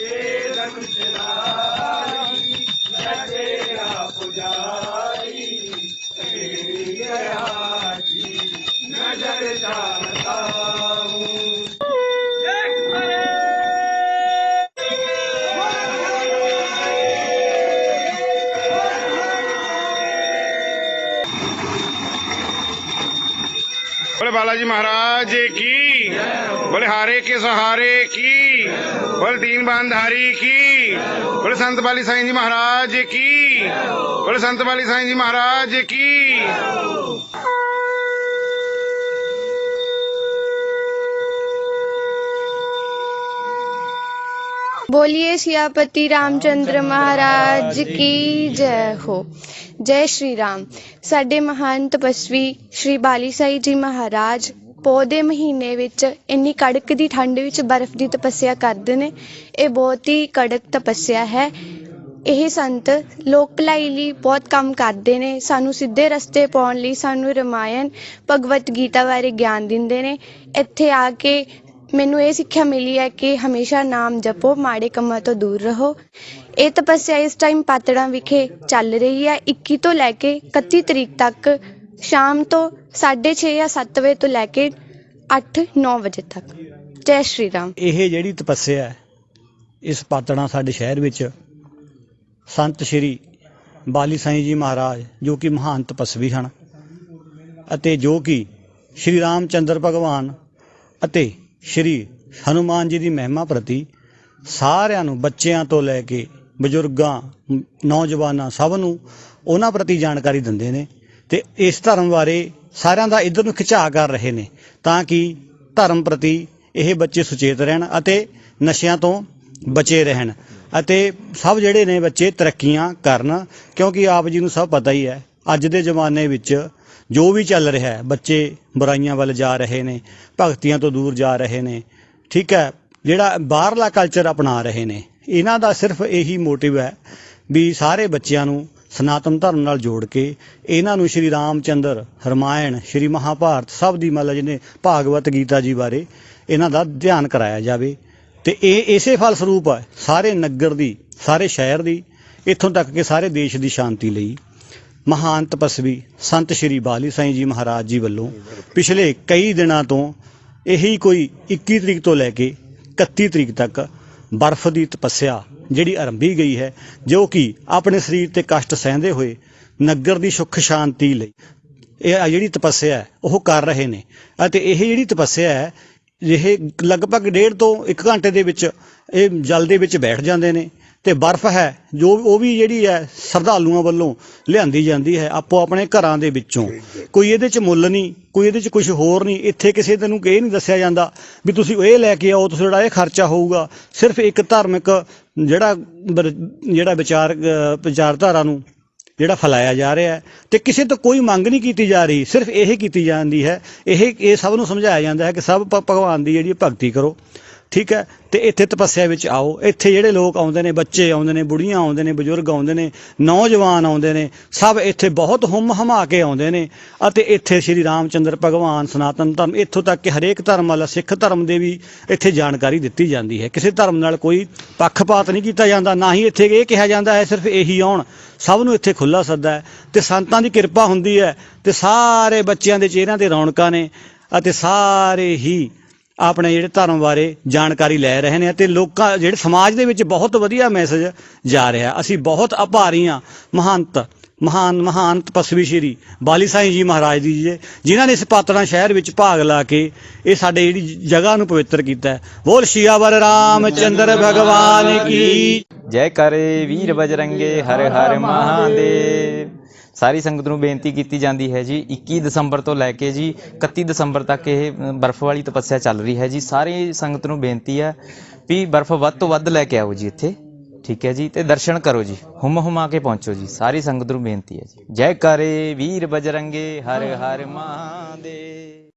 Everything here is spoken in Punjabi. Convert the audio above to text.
예, 닮으시나. बोले बालाजी महाराज की बोले हारे के सहारे की बोले तीन बांधारी की बोले संत बाली साईं जी महाराज की बोले संत बाली साईं जी महाराज की बोलिए सियापति रामचंद्र महाराज की जय ਹੋ ਜੈ ਸ਼੍ਰੀ ਰਾਮ ਸਾਡੇ ਮਹਾਨ ਤਪਸਵੀ ਸ਼੍ਰੀ ਬਾਲੀ ਸਾਈ ਜੀ ਮਹਾਰਾਜ ਪੋਹ ਦੇ ਮਹੀਨੇ ਵਿੱਚ ਇੰਨੀ ਕੜਕ ਦੀ ਠੰਡ ਵਿੱਚ ਬਰਫ਼ ਦੀ ਤਪੱਸਿਆ ਕਰਦੇ ਨੇ ਇਹ ਬਹੁਤ ਹੀ ਕੜਕ ਤਪੱਸਿਆ ਹੈ ਇਹ ਸੰਤ ਲੋਕ ਭਲਾਈ ਲਈ ਬਹੁਤ ਕੰਮ ਕਰਦੇ ਨੇ ਸਾਨੂੰ ਸਿੱਧੇ ਰਸਤੇ ਪਾਉਣ ਲਈ ਸਾਨੂੰ ਰਮਾਇਣ ਭਗਵਤ ਗੀਤਾ ਬਾਰੇ ਗਿਆਨ ਦਿੰਦੇ ਨੇ ਇੱਥੇ ਆ ਕੇ ਮੈਨੂੰ ਇਹ ਸਿੱਖਿਆ ਮਿਲੀ ਹੈ ਕਿ ਹਮੇਸ਼ਾ ਨਾਮ ਜਪੋ, ਮਾੜੇ ਕੰਮਾਂ ਤੋਂ ਦੂਰ ਰਹੋ। ਇਹ ਤਪੱਸਿਆ ਇਸ ਟਾਈਮ ਪਾਤੜਾਂ ਵਿਖੇ ਚੱਲ ਰਹੀ ਹੈ। 21 ਤੋਂ ਲੈ ਕੇ 31 ਤਰੀਕ ਤੱਕ ਸ਼ਾਮ ਤੋਂ 6:30 ਜਾਂ 7 ਵਜੇ ਤੋਂ ਲੈ ਕੇ 8-9 ਵਜੇ ਤੱਕ। ਜੈ ਸ਼੍ਰੀ ਰਾਮ। ਇਹ ਜਿਹੜੀ ਤਪੱਸਿਆ ਹੈ, ਇਸ ਪਾਤੜਾਂ ਸਾਡੇ ਸ਼ਹਿਰ ਵਿੱਚ, ਸੰਤ ਸ਼੍ਰੀ ਬਾਲੀ ਸਾਈਂ ਜੀ ਮਹਾਰਾਜ, ਜੋ ਕਿ ਮਹਾਨ ਤਪਸਵੀ ਹਨ, ਅਤੇ ਜੋ ਕਿ ਸ਼੍ਰੀ ਰਾਮ ਚੰਦਰ ਭਗਵਾਨ ਅਤੇ ਸ਼੍ਰੀ ਹਨੂਮਾਨ ਜੀ ਦੀ ਮਹਿਮਾ ਪ੍ਰਤੀ ਸਾਰਿਆਂ ਨੂੰ, ਬੱਚਿਆਂ ਤੋਂ ਲੈ ਕੇ ਬਜ਼ੁਰਗਾਂ, ਨੌਜਵਾਨਾਂ ਸਭ ਨੂੰ ਉਹਨਾਂ ਪ੍ਰਤੀ ਜਾਣਕਾਰੀ ਦਿੰਦੇ ਨੇ ਤੇ ਇਸ ਧਰਮ ਬਾਰੇ ਸਾਰਿਆਂ ਦਾ ਇਧਰ ਨੂੰ ਖਿਚਾਅ ਕਰ ਰਹੇ ਨੇ ਤਾਂ ਕਿ ਧਰਮ ਪ੍ਰਤੀ ਇਹ ਬੱਚੇ ਸੁਚੇਤ ਰਹਿਣ ਅਤੇ ਨਸ਼ਿਆਂ ਤੋਂ ਬਚੇ ਰਹਿਣ ਅਤੇ ਸਭ ਜਿਹੜੇ ਨੇ ਬੱਚੇ ਤਰੱਕੀਆਂ ਕਰਨ ਕਿਉਂਕਿ ਆਪ ਜੀ ਨੂੰ ਸਭ ਪਤਾ ਹੀ ਹੈ, ਅੱਜ ਦੇ ਜ਼ਮਾਨੇ ਵਿੱਚ ਜੋ ਵੀ ਚੱਲ ਰਿਹਾ ਹੈ, ਬੱਚੇ ਬੁਰਾਈਆਂ ਵੱਲ ਜਾ ਰਹੇ ਨੇ, ਭਗਤੀਆਂ ਤੋਂ ਦੂਰ ਜਾ ਰਹੇ ਨੇ, ਠੀਕ ਹੈ, ਜਿਹੜਾ ਬਾਹਰਲਾ ਕਲਚਰ ਅਪਣਾ ਰਹੇ ਨੇ, ਇਹਨਾਂ ਦਾ ਸਿਰਫ ਇਹੀ ਮੋਟਿਵ ਹੈ ਵੀ ਸਾਰੇ ਬੱਚਿਆਂ ਨੂੰ ਸਨਾਤਨ ਧਰਮ ਨਾਲ ਜੋੜ ਕੇ ਇਹਨਾਂ ਨੂੰ ਸ਼੍ਰੀ ਰਾਮਚੰਦਰ ਰਮਾਇਣ ਸ਼੍ਰੀ ਮਹਾਭਾਰਤ ਸਭ ਦੀ ਮਤਲਬ ਜਿਹਨੇ ਭਾਗਵਤ ਗੀਤਾ ਜੀ ਬਾਰੇ ਇਹਨਾਂ ਦਾ ਧਿਆਨ ਕਰਾਇਆ ਜਾਵੇ। ਤੇ ਇਹ ਇਸੇ ਫਲਸਰੂਪ ਸਾਰੇ ਨਗਰ ਦੀ, ਸਾਰੇ ਸ਼ਹਿਰ ਦੀ, ਇੱਥੋਂ ਤੱਕ ਕਿ ਸਾਰੇ ਦੇਸ਼ ਦੀ ਸ਼ਾਂਤੀ ਲਈ। ਮਹਾਨ ਤਪਸਵੀ ਸੰਤ ਸ਼੍ਰੀ ਬਾਲੀ ਸਾਈਂ ਜੀ ਮਹਾਰਾਜ ਜੀ ਵੱਲੋਂ ਪਿਛਲੇ ਕਈ ਦਿਨਾਂ ਤੋਂ ਇਹੀ ਕੋਈ 21 ਤਰੀਕ ਤੋਂ ਲੈ ਕੇ 31 ਤਰੀਕ ਤੱਕ ਬਰਫ਼ ਦੀ ਤਪੱਸਿਆ ਜਿਹੜੀ ਆਰੰਭੀ ਗਈ ਹੈ, ਜੋ ਕਿ ਆਪਣੇ ਸਰੀਰ ਤੇ ਕਸ਼ਟ ਸਹਿੰਦੇ ਹੋਏ ਨਗਰ ਦੀ ਸੁੱਖ ਸ਼ਾਂਤੀ ਲਈ ਇਹ ਜਿਹੜੀ ਤਪੱਸਿਆ ਉਹ ਕਰ ਰਹੇ ਨੇ। ਅਤੇ ਇਹ ਜਿਹੜੀ ਤਪੱਸਿਆ ਹੈ, ਇਹ ਲਗਭਗ ਡੇਢ ਤੋਂ 1 ਘੰਟੇ ਦੇ ਵਿੱਚ ਇਹ ਜਲ ਦੇ ਵਿੱਚ ਬੈਠ ਜਾਂਦੇ ਨੇ। ਤੇ ਬਰਫ਼ ਹੈ, ਜੋ ਉਹ ਵੀ ਜਿਹੜੀ ਹੈ, ਸ਼ਰਧਾਲੂਆਂ ਵੱਲੋਂ ਲਿਆਂਦੀ ਜਾਂਦੀ ਹੈ ਆਪੋ ਆਪਣੇ ਘਰਾਂ ਦੇ ਵਿੱਚੋਂ। ਕੋਈ ਇਹਦੇ 'ਚ ਮੁੱਲ ਨਹੀਂ, ਕੋਈ ਇਹਦੇ 'ਚ ਕੁਝ ਹੋਰ ਨਹੀਂ, ਇੱਥੇ ਕਿਸੇ ਨੂੰ ਇਹ ਨਹੀਂ ਦੱਸਿਆ ਜਾਂਦਾ ਵੀ ਤੁਸੀਂ ਇਹ ਲੈ ਕੇ ਆਓ, ਤੁਸੀਂ ਜਿਹੜਾ ਇਹ ਖਰਚਾ ਹੋਊਗਾ, ਸਿਰਫ ਇੱਕ ਧਾਰਮਿਕ ਜਿਹੜਾ ਜਿਹੜਾ ਵਿਚਾਰ ਵਿਚਾਰਧਾਰਾ ਨੂੰ ਜਿਹੜਾ ਫੈਲਾਇਆ ਜਾ ਰਿਹਾ ਹੈ। ਤੇ ਕਿਸੇ ਤੋਂ ਕੋਈ ਮੰਗ ਨਹੀਂ ਕੀਤੀ ਜਾ ਰਹੀ, ਸਿਰਫ ਇਹ ਕੀਤੀ ਜਾਂਦੀ ਹੈ, ਇਹ ਇਹ ਸਭ ਨੂੰ ਸਮਝਾਇਆ ਜਾਂਦਾ ਹੈ ਕਿ ਸਭ ਭਗਵਾਨ ਦੀ ਜਿਹੜੀ ਭਗਤੀ ਕਰੋ। ਠੀਕ ਹੈ? ਤੇ ਇੱਥੇ ਤਪੱਸਿਆ ਵਿੱਚ ਆਓ। ਇੱਥੇ ਜਿਹੜੇ ਲੋਕ ਆਉਂਦੇ ਨੇ, ਬੱਚੇ ਆਉਂਦੇ ਨੇ, ਬੁੜੀਆਂ ਆਉਂਦੇ ਨੇ, ਬਜ਼ੁਰਗ ਆਉਂਦੇ ਨੇ, ਨੌਜਵਾਨ ਆਉਂਦੇ ਨੇ, ਸਭ ਇੱਥੇ ਬਹੁਤ ਹੁਮ ਹਮਾ ਕੇ ਆਉਂਦੇ ਨੇ। ਅਤੇ ਇੱਥੇ ਸ਼੍ਰੀ ਰਾਮਚੰਦਰ ਭਗਵਾਨ ਸਨਾਤਨ ਧਰਮ, ਇੱਥੋਂ ਤੱਕ ਕਿ ਹਰੇਕ ਧਰਮ ਵਾਲਾ ਸਿੱਖ ਧਰਮ ਦੇ ਵੀ ਇੱਥੇ ਜਾਣਕਾਰੀ ਦਿੱਤੀ ਜਾਂਦੀ ਹੈ। ਕਿਸੇ ਧਰਮ ਨਾਲ ਕੋਈ ਪੱਖਪਾਤ ਨਹੀਂ ਕੀਤਾ ਜਾਂਦਾ, ਨਾ ਹੀ ਇੱਥੇ ਇਹ ਕਿਹਾ ਜਾਂਦਾ ਹੈ, ਸਿਰਫ ਇਹੀ ਆਉਣ। ਸਭ ਨੂੰ ਇੱਥੇ ਖੁੱਲਾ ਸੱਦਾ ਹੈ। ਤੇ ਸੰਤਾਂ ਦੀ ਕਿਰਪਾ ਹੁੰਦੀ ਹੈ। ਤੇ ਸਾਰੇ ਬੱਚਿਆਂ ਦੇ ਚਿਹਰਿਆਂ ਤੇ ਰੌਣਕਾਂ ਨੇ ਅਤੇ ਸਾਰੇ ਹੀ ਆਪਣੇ ਜਿਹੜੇ ਧਰਮ ਬਾਰੇ ਜਾਣਕਾਰੀ ਲੈ ਰਹੇ ਨੇ ਅਤੇ ਲੋਕਾਂ, ਜਿਹੜੇ ਸਮਾਜ ਦੇ ਵਿੱਚ ਬਹੁਤ ਵਧੀਆ ਮੈਸੇਜ ਜਾ ਰਿਹਾ। ਅਸੀਂ ਬਹੁਤ ਆਭਾਰੀ ਹਾਂ। ਮਹੰਤ, ਮਹਾਨ ਮਹਾਨ ਤਪਸਵੀ ਸ਼੍ਰੀ ਬਾਲੀ ਸਾਈਂ ਜੀ ਮਹਾਰਾਜ ਦੀ ਜੀ, ਜਿਨ੍ਹਾਂ ਨੇ ਇਸ ਪਾਤੜਾਂ ਸ਼ਹਿਰ ਵਿੱਚ ਭਾਗ ਲਾ ਕੇ ਇਹ ਸਾਡੇ ਜਿਹੜੀ ਜਗ੍ਹਾ ਨੂੰ ਪਵਿੱਤਰ ਕੀਤਾ ਹੈ। ਬੋਲ ਸ਼ਿਆਵਰ ਰਾਮਚੰਦਰ ਭਗਵਾਨ ਕੀ। ਜੈ ਕਰੇ ਵੀਰ ਬਜਰੰਗੇ, ਹਰ ਹਰ ਮਹਾਦੇਵ। ਸਾਰੀ ਸੰਗਤ ਨੂੰ ਬੇਨਤੀ ਕੀਤੀ ਜਾਂਦੀ ਹੈ ਜੀ 21 ਦਸੰਬਰ ਤੋਂ ਲੈ ਕੇ ਜੀ 31 ਦਸੰਬਰ ਤੱਕ ਇਹ ਅ, ਬਰਫ਼ ਵਾਲੀ ਤਪੱਸਿਆ ਚੱਲ ਰਹੀ ਹੈ ਜੀ। ਸਾਰੀ ਸੰਗਤ ਨੂੰ ਬੇਨਤੀ ਹੈ ਵੀ ਬਰਫ਼ ਵੱਧ ਤੋਂ ਵੱਧ ਲੈ ਕੇ ਆਓ ਜੀ ਇੱਥੇ ਠੀਕ ਹੈ ਜੀ ਤੇ ਦਰਸ਼ਨ ਕਰੋ ਜੀ ਹੁਮ ਹੁਮਾ ਕੇ ਪਹੁੰਚੋ ਜੀ। ਸਾਰੀ ਸੰਗਤ ਨੂੰ ਬੇਨਤੀ ਹੈ ਜੀ। ਜੈ ਕਰੇ ਵੀਰ ਬਜਰੰਗੇ ਹਰ ਹਰ ਮਹਾਦੇਵ।